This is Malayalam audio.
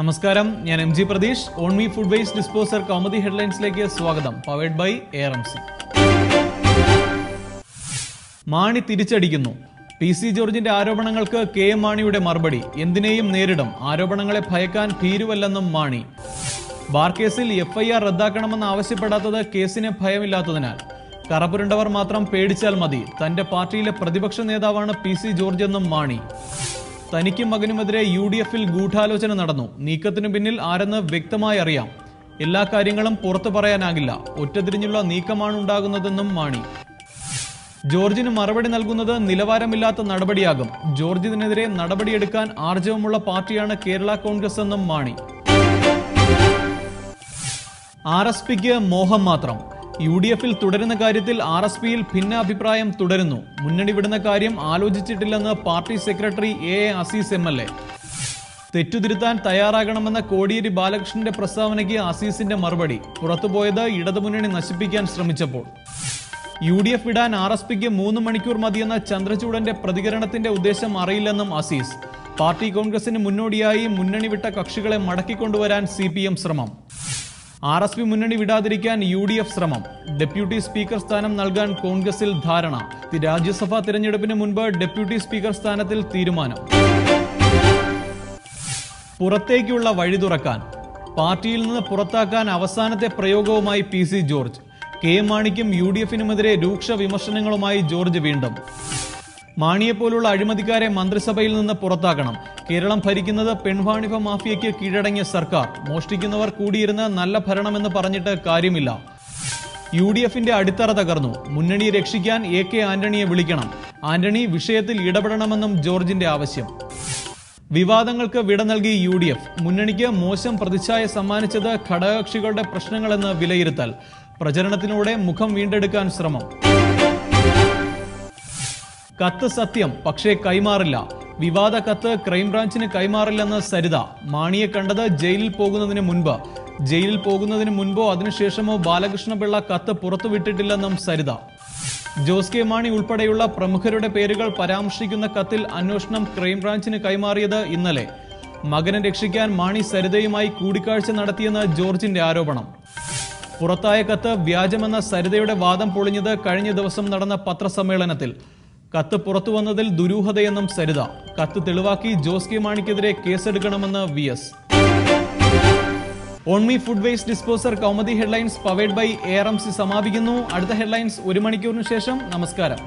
നമസ്കാരം ഞാൻ M G Pratheesh. On me food waste disposer Kaumudi ഹെഡ്ലൈൻസിലേക്ക് സ്വാഗതം. Powered by A M C. Mani തിരിച്ചടിക്കുന്നു. P C ജോർജിന്റെ ആരോപണങ്ങൾക്ക് കെ എം മാണിയുടെ മറുപടി. എന്തിനേയും നേരിടും. ആരോപണങ്ങളെ ഭയക്കാൻ ഭീരുവല്ലെന്നും മാണി. ബാർ കേസിൽ എഫ് ഐ ആർ റദ്ദാക്കണമെന്ന് ആവശ്യപ്പെടാത്തത് കേസിന് ഭയമില്ലാത്തതിനാൽ. കറപുരണ്ടവർ മാത്രം പേടിച്ചാൽ മതി. തന്റെ പാർട്ടിയിലെ പ്രതിപക്ഷ നേതാവാണ് പി സി ജോർജ് എന്നും മാണി. തനിക്കും മകനുമെതിരെ യു ഡി എഫിൽ ഗൂഢാലോചന നടന്നു. നീക്കത്തിനു പിന്നിൽ ആരെന്ന് വ്യക്തമായി അറിയാം. എല്ലാ കാര്യങ്ങളും പുറത്തു പറയാനാകില്ല. ഒറ്റതിരിഞ്ഞുള്ള നീക്കമാണ് ഉണ്ടാകുന്നതെന്നും മാണി. ജോർജിന് മറുപടി നൽകുന്നത് നിലവാരമില്ലാത്ത നടപടിയാകും. ജോർജിനെതിരെ നടപടിയെടുക്കാൻ ആർജവമുള്ള പാർട്ടിയാണ് കേരള കോൺഗ്രസ് എന്നും മാണി. ആർ എസ് പിക്ക് മോഹം മാത്രം. യു ഡി എഫിൽ തുടരുന്ന കാര്യത്തിൽ ആർ എസ് പിയിൽ ഭിന്നാഭിപ്രായം തുടരുന്നു. മുന്നണി വിടുന്ന കാര്യം ആലോചിച്ചിട്ടില്ലെന്ന് party secretary A A Azeez M L A. തെറ്റുതിരുത്താൻ തയ്യാറാകണമെന്ന കോടിയേരി ബാലകൃഷ്ണന്റെ പ്രസ്താവനയ്ക്ക് അസീസിന്റെ മറുപടി. പുറത്തുപോയത് ഇടതുമുന്നണി നശിപ്പിക്കാൻ ശ്രമിച്ചപ്പോൾ. യു ഡി എഫ് വിടാൻ ആർ എസ് പിക്ക് മൂന്ന് മണിക്കൂർ മതിയെന്ന ചന്ദ്രചൂഡന്റെ പ്രതികരണത്തിന്റെ ഉദ്ദേശം അറിയില്ലെന്നും അസീസ്. പാർട്ടി കോൺഗ്രസിന് മുന്നോടിയായി മുന്നണി വിട്ട കക്ഷികളെ മടക്കിക്കൊണ്ടുവരാൻ സി ശ്രമം. ആർ എസ് പി മുന്നണി വിടാതിരിക്കാൻ യു ഡി എഫ് ശ്രമം. ഡെപ്യൂട്ടി സ്പീക്കർ സ്ഥാനം നൽകാൻ കോൺഗ്രസിൽ ധാരണ. രാജ്യസഭാ തിരഞ്ഞെടുപ്പിന് മുൻപ് ഡെപ്യൂട്ടി സ്പീക്കർ സ്ഥാനത്തിൽ തീരുമാനം. പുറത്തേക്കുള്ള വഴി തുറക്കാൻ. പാർട്ടിയിൽ നിന്ന് പുറത്താക്കാൻ അവസാനത്തെ പ്രയോഗവുമായി പി സി ജോർജ്. കെ മാണിക്കും യു ഡി എഫിനുമെതിരെ രൂക്ഷ വിമർശനങ്ങളുമായി ജോർജ് വീണ്ടും. മാണിയെപ്പോലുള്ള അഴിമതിക്കാരെ മന്ത്രിസഭയിൽ നിന്ന് പുറത്താക്കണം. കേരളം ഭരിക്കുന്നത് പെൺവാണിഭ മാഫിയയ്ക്ക് കീഴടങ്ങിയ സർക്കാർ. മോഷ്ടിക്കുന്നവർ കൂടിയിരുന്ന് നല്ല ഭരണമെന്ന് പറഞ്ഞിട്ട് കാര്യമില്ല. യു ഡി എഫിന്റെ അടിത്തറ തകർന്നു. മുന്നണി രക്ഷിക്കാൻ എ കെ ആന്റണിയെ വിളിക്കണം. ആന്റണി വിഷയത്തിൽ ഇടപെടണമെന്നും ജോർജിന്റെ ആവശ്യം. വിവാദങ്ങൾക്ക് വിട നൽകി യു ഡി എഫ് മുന്നണിക്ക് മോശം പ്രതിച്ഛായ സമ്മാനിച്ചത് ഘടകകക്ഷികളുടെ പ്രശ്നങ്ങളെന്ന് വിലയിരുത്തൽ. പ്രചരണത്തിലൂടെ മുഖം വീണ്ടെടുക്കാൻ ശ്രമം. കത്ത് സത്യം പക്ഷേ കൈമാറില്ല. വിവാദ കത്ത് ക്രൈംബ്രാഞ്ചിന് കൈമാറില്ലെന്ന് സരിത. മാണിയെ കണ്ടത് ജയിലിൽ പോകുന്നതിന് മുൻപ്. ജയിലിൽ പോകുന്നതിന് മുൻപോ അതിനുശേഷമോ ബാലകൃഷ്ണപിള്ള കത്ത് പുറത്തുവിട്ടിട്ടില്ലെന്നും സരിത. ജോസ് കെ മാണി ഉൾപ്പെടെയുള്ള പ്രമുഖരുടെ പേരുകൾ പരാമർശിക്കുന്ന കത്തിൽ അന്വേഷണം ക്രൈംബ്രാഞ്ചിന് കൈമാറിയത് ഇന്നലെ. മകനെ രക്ഷിക്കാൻ മാണി സരിതയുമായി കൂടിക്കാഴ്ച നടത്തിയെന്ന് ജോർജിന്റെ ആരോപണം. പുറത്തായ കത്ത് വ്യാജമെന്ന സരിതയുടെ വാദം പൊളിഞ്ഞത് കഴിഞ്ഞ ദിവസം നടന്ന പത്രസമ്മേളനത്തിൽ. കത്ത് പുറത്തു വന്നതിൽ ദുരൂഹതയെന്നും സരിത. കത്ത് തെളിവാക്കി ജോസ് കെ മാണിക്കെതിരെ കേസെടുക്കണമെന്ന് V S. Onmi food waste disposer Kaumudi headlines powered by A R M C സമാപിക്കുന്നു. അടുത്ത ഹെഡ്ലൈൻസ് ഒരു മണിക്കൂറിന് ശേഷം. നമസ്കാരം.